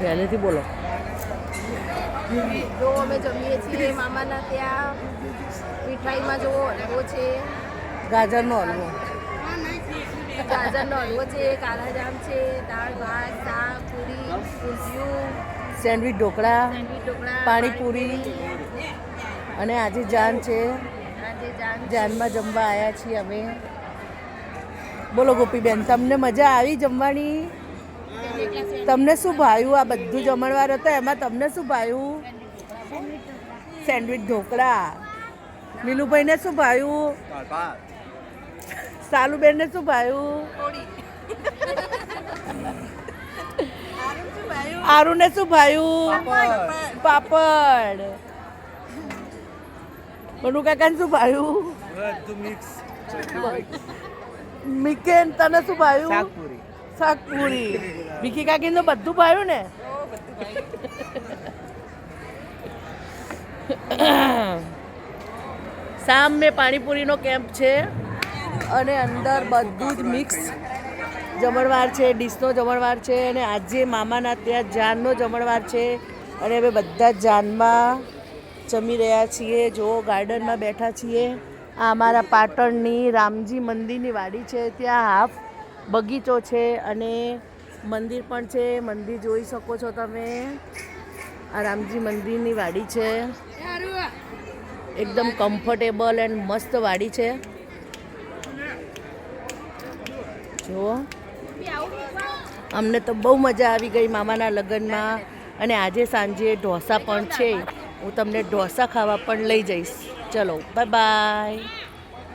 પહેલેથી બોલો. જો અમે જમીએ છીએ મામાના ત્યાં મીઠાઈમાં જો હલવો છે. ગાજરનો હલવો. ગાજરનો હલવો છે કાલાજામ છે દાળ ભાત શાક પૂરી ઢોકળા સેન્ડવીચ ઢોકળા પાણીપુરી. અને આજે જાન છે. જાનમાં જમવા આવ્યા છીએ અમે. બોલો ગોપીબેન તમને મજા આવી જમવાની? તમને શું ભાવ્યું? આ બધું જમણવાર હતો. એમાં તમને શું ભાવ્યું? સેન્ડવિચ ઢોકળા. નીલુભાઈને શું ભાવ્યું? સાલુબેનને શું ભાવ્યું? આરુને શું ભાવ્યું? પાપડ. મનુ કાકાને શું ભાવ્યું? મિકેન તને શું ભાવ્યું? શાકપુરી વિકી કાકીને તો બધું ભાવ્યું ને? સામે પાણીપુરીનો કેમ્પ છે અને અંદર બધું જ મિક્સ જમણવાર છે, ડીશનો જમણવાર છે અને આજે મામાના ત્યાં જાનનો જમણવાર છે અને અમે બધા જાનમાં જમી રહ્યા છીએ. જો ગાર્ડનમાં બેઠા છીએ. આ અમારા પાટણની રામજી મંદિરની વાડી છે. ત્યાં હાફ બગીચો છે અને મંદિર પણ છે. મંદિર જોઈ શકો છો તમે. આ રામજી મંદિરની વાડી છે. એકદમ કમ્ફર્ટેબલ એન્ડ મસ્ત વાડી છે. જુઓ. અમને તો બહુ મજા આવી ગઈ મામાના લગ્નમાં અને આજે સાંજે ઢોસા પણ છે. હું તમને ઢોસા ખાવા પણ લઈ જઈશ. ચલો બાય બાય